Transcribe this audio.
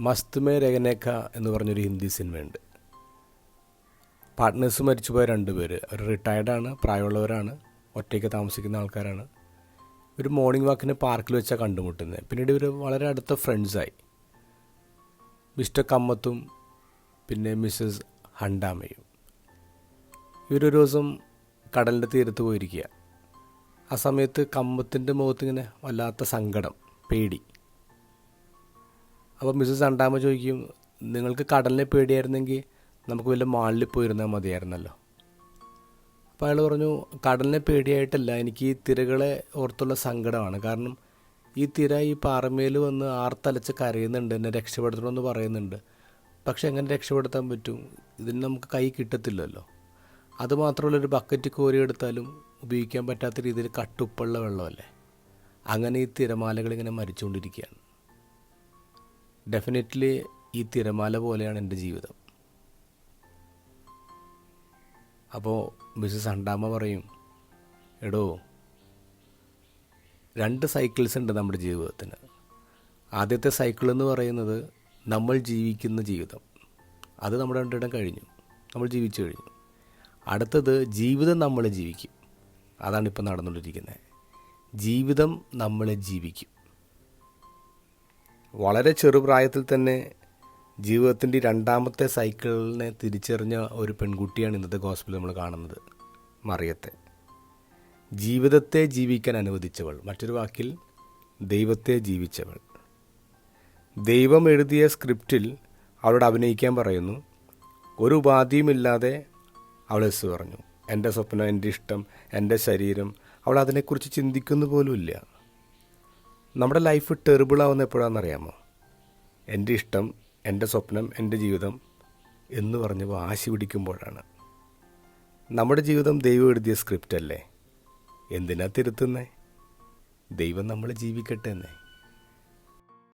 മസ്ത് മേ രഗനേക്ക എന്ന് പറഞ്ഞൊരു ഹിന്ദി സിനിമയുണ്ട്. പാർട്ട്നേഴ്സ് മരിച്ചുപോയ രണ്ടുപേര് അവർ റിട്ടയർഡാണ് പ്രായമുള്ളവരാണ് ഒറ്റയ്ക്ക് താമസിക്കുന്ന ആൾക്കാരാണ്. ഒരു മോർണിംഗ് വാക്കിന് പാർക്കിൽ വെച്ചാണ് കണ്ടുമുട്ടുന്നത് പിന്നീട് ഇവർ വളരെ അടുത്ത ഫ്രണ്ട്സായി മിസ്റ്റർ കമ്മത്തും പിന്നെ മിസ്സസ് ഹണ്ടാമയും. ഇവരൊരു ദിവസം കടലിന്റെ തീരത്ത് പോയിരിക്കുക ആ സമയത്ത് കമ്മത്തിന്റെ മുഖത്ത് ഇങ്ങനെ വല്ലാത്ത സങ്കടം പേടി. അപ്പോൾ മിസ്സസ് അണ്ടാമ ചോദിക്കും നിങ്ങൾക്ക് കടലിനെ പേടിയായിരുന്നെങ്കിൽ നമുക്ക് വല്ല മാളിൽ പോയിരുന്നാൽ മതിയായിരുന്നല്ലോ? അപ്പോൾ അയാൾ പറഞ്ഞു കടലിനെ പേടിയായിട്ടല്ല എനിക്ക് ഈ തിരകളെ ഓർത്തുള്ള സങ്കടമാണ്. കാരണം ഈ തിര ഈ പാറമേൽ വന്ന് ആർത്തലച്ച് കരയുന്നുണ്ട് എന്നെ രക്ഷപ്പെടുത്തണമെന്ന് പറയുന്നുണ്ട്. പക്ഷെ എങ്ങനെ രക്ഷപ്പെടുത്താൻ പറ്റും? ഇതിന് നമുക്ക് കൈ കിട്ടത്തില്ലല്ലോ. അതുമാത്രമല്ല ഒരു ബക്കറ്റ് കോരിയെടുത്താലും ഉപയോഗിക്കാൻ പറ്റാത്ത രീതിയിൽ കട്ടുപ്പുള്ള വെള്ളമല്ലേ? അങ്ങനെ ഈ തിരമാലകൾ ഇങ്ങനെ മരിച്ചുകൊണ്ടിരിക്കുകയാണ്. ഡെഫിനറ്റ്ലി ഈ തിരമാല പോലെയാണ് എന്റെ ജീവിതം. അപ്പോൾ മിസ്സസ് അണ്ടാമ്മ പറയും എടോ രണ്ട് സൈക്കിൾസ് ഉണ്ട് നമ്മുടെ ജീവിതത്തിന്. ആദ്യത്തെ സൈക്കിൾ എന്ന് പറയുന്നത് നമ്മൾ ജീവിക്കുന്ന ജീവിതം. അത് നമ്മുടെ രണ്ടിടം കഴിഞ്ഞു. നമ്മൾ ജീവിച്ചു കഴിഞ്ഞു. അടുത്തത് ജീവിതം നമ്മൾ ജീവിക്കും. അതാണ് ഇപ്പോൾ നടന്നുകൊണ്ടിരിക്കുന്നത്. ജീവിതം നമ്മളെ ജീവിക്കും. വളരെ ചെറുപ്രായത്തിൽ തന്നെ ജീവിതത്തിന്റെ രണ്ടാമത്തെ സൈക്കിളിനെ തിരിച്ചറിഞ്ഞ ഒരു പെൺകുട്ടിയാണ് ഇന്നത്തെ ഗോസ്പിൽ നമ്മൾ കാണുന്നത് മറിയത്തെ. ജീവിതത്തെ ജീവിക്കാൻ അനുവദിച്ചവൾ. മറ്റൊരു വാക്കിൽ ദൈവത്തെ ജീവിച്ചവൾ. ദൈവം എഴുതിയ സ്ക്രിപ്റ്റിൽ അവളോട് അഭിനയിക്കാൻ പറയുന്നു ഒരു ഉപാധിയുമില്ലാതെ അവൾ എസ് പറഞ്ഞു. എന്റെ സ്വപ്നം എന്റെ ഇഷ്ടം എന്റെ ശരീരം അവൾ അതിനെക്കുറിച്ച് ചിന്തിക്കുന്നു പോലുമില്ല. നമ്മുടെ ലൈഫ് ടെറിബിൾ ആവുന്ന എപ്പോഴാണെന്നറിയാമോ എന്റെ ഇഷ്ടം എന്റെ സ്വപ്നം എന്റെ ജീവിതം എന്ന് പറഞ്ഞ് വാശി പിടിക്കുമ്പോഴാണ്. നമ്മുടെ ജീവിതം ദൈവം എഴുതിയ സ്ക്രിപ്റ്റ് അല്ലേ? എന്തിനാ തിരുത്തുന്നേ? ദൈവം നമ്മൾ ജീവിക്കട്ടെ എന്നേ.